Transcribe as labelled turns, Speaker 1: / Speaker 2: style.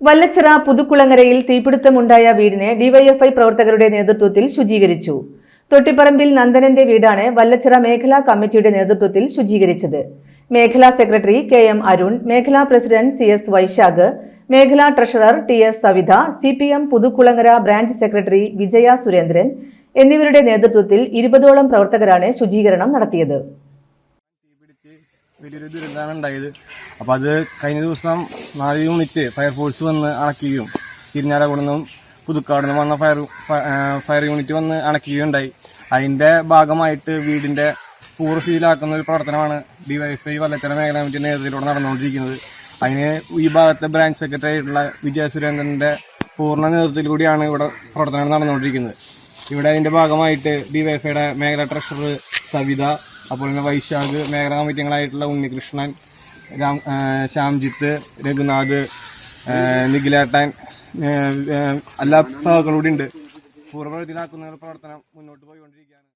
Speaker 1: വല്ലച്ചിറ പുതുക്കുളങ്ങരയിൽ തീപിടുത്തമുണ്ടായ വീടിനെ ഡിവൈഎഫ്ഐ പ്രവർത്തകരുടെ നേതൃത്വത്തിൽ ശുചീകരിച്ചു. തൊട്ടിപ്പറമ്പിൽ നന്ദനന്റെ വീടാണ് വല്ലച്ചിറ മേഖലാ കമ്മിറ്റിയുടെ നേതൃത്വത്തിൽ ശുചീകരിച്ചത്. മേഖലാ സെക്രട്ടറി കെ എം അരുൺ മേഖലാ പ്രസിഡന്റ് സി എസ് വൈശാഖ് മേഖലാ treasurer T S Savitha C P M Puthukulangara branch secretary Vijaya Surendran എന്നിവരുടെ നേതൃത്വത്തിൽ ഇരുപതോളം പ്രവർത്തകരാണ് ശുചീകരണം നടത്തിയത്.
Speaker 2: വലിയൊരു ദുരന്തമാണ് ഉണ്ടായത്. അപ്പോൾ അത് കഴിഞ്ഞ ദിവസം നാല് യൂണിറ്റ് ഫയർഫോഴ്സ് വന്ന് അണക്കുകയും തിരിഞ്ഞാലക്കുട നിന്നും വന്ന ഫയർ ഫയർ യൂണിറ്റ് വന്ന് അണക്കുകയുണ്ടായി. അതിന്റെ ഭാഗമായിട്ട് വീടിന്റെ ഫീലാക്കുന്ന ഒരു പ്രവർത്തനമാണ് ഡിവൈഎഫ്ഐ വല്ലത്തര മേഖലാ കമ്മിറ്റി നേതൃത്വത്തിലൂടെ നടന്നുകൊണ്ടിരിക്കുന്നത്. അതിന് ഈ ഭാഗത്തെ ബ്രാഞ്ച് സെക്രട്ടറി ആയിട്ടുള്ള വിജയ സുരേന്ദ്രന്റെ പൂർണ നേതൃത്വത്തിൽ കൂടിയാണ് ഇവിടെ പ്രവർത്തനങ്ങൾ നടന്നുകൊണ്ടിരിക്കുന്നത്. ഇവിടെ അതിന്റെ ഭാഗമായിട്ട് ഡിവൈഎഫ്ഐയുടെ മേഖലാ ട്രഷറർ സവിത അപ്പോൾ തന്നെ വൈശാഖ് മേഖലാ കമ്മിറ്റികളായിട്ടുള്ള ഉണ്ണികൃഷ്ണൻ രാം ശ്യാംജിത്ത് രഘുനാഥ് നിഖിലേട്ടൻ എല്ലാ സഹകളും കൂടി ഉണ്ട്. പൂർവ ഇതിലാക്കുന്ന പ്രവർത്തനം മുന്നോട്ട് പോയിക്കൊണ്ടിരിക്കുകയാണ്.